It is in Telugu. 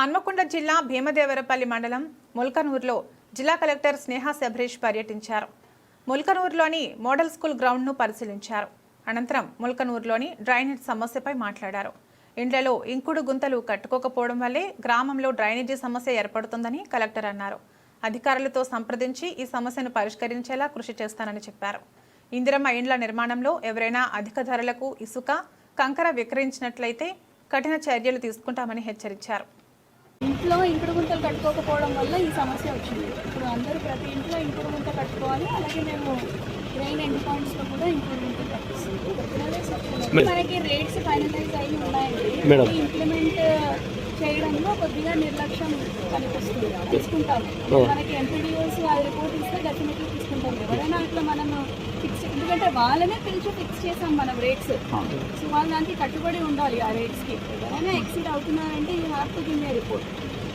హన్మకొండ జిల్లా భీమదేవరపల్లి మండలం ముల్కనూరులో జిల్లా కలెక్టర్ స్నేహ శబరీష్ పర్యటించారు. ముల్కనూరులోని మోడల్ స్కూల్ గ్రౌండ్ను పరిశీలించారు. అనంతరం ముల్కనూరులోని డ్రైనేజ్ సమస్యపై మాట్లాడారు. ఇండ్లలో ఇంకుడు గుంతలు కట్టుకోకపోవడం వల్లే గ్రామంలో డ్రైనేజీ సమస్య ఏర్పడుతుందని కలెక్టర్ అన్నారు. అధికారులతో సంప్రదించి ఈ సమస్యను పరిష్కరించేలా కృషి చేస్తానని చెప్పారు. ఇందిరమ్మ ఇండ్ల నిర్మాణంలో ఎవరైనా అధిక ధరలకు ఇసుక కంకర విక్రయించినట్లయితే కఠిన చర్యలు తీసుకుంటామని హెచ్చరించారు. ఇంట్లో ఇంకుడు గుంతలు కట్టుకోకపోవడం వల్ల ఈ సమస్య వచ్చింది. ఇప్పుడు అందరూ ప్రతి ఇంట్లో ఇంకుడు గుంత కట్టుకోవాలి అలాగే మేము డ్రైన్ ఎండ్ పాయింట్స్లో కూడా ఇంకుడు గుంత కట్టిస్తాం మనకి రేట్స్ ఫైనలైజ్ అయి ఉన్నాయండి. ఇంప్లిమెంట్ చేయడంలో కొద్దిగా నిర్లక్ష్యం కనిపిస్తుంది. తీసుకుంటాము. మనకి ఎంపీడీఓస్ ఆ రిపోర్ట్ ఇస్తే డెఫినెట్లీ తీసుకుంటాం అట్లా మనము ఫిక్స్ ఎందుకంటే వాళ్ళనే పిలిచి ఫిక్స్ చేసాం మనం రేట్స్ సో వాళ్ళు దానికి కట్టుబడి ఉండాలి ఆ రేట్స్కి ఎవరైనా exceed అవుతున్నారంటే you have to give report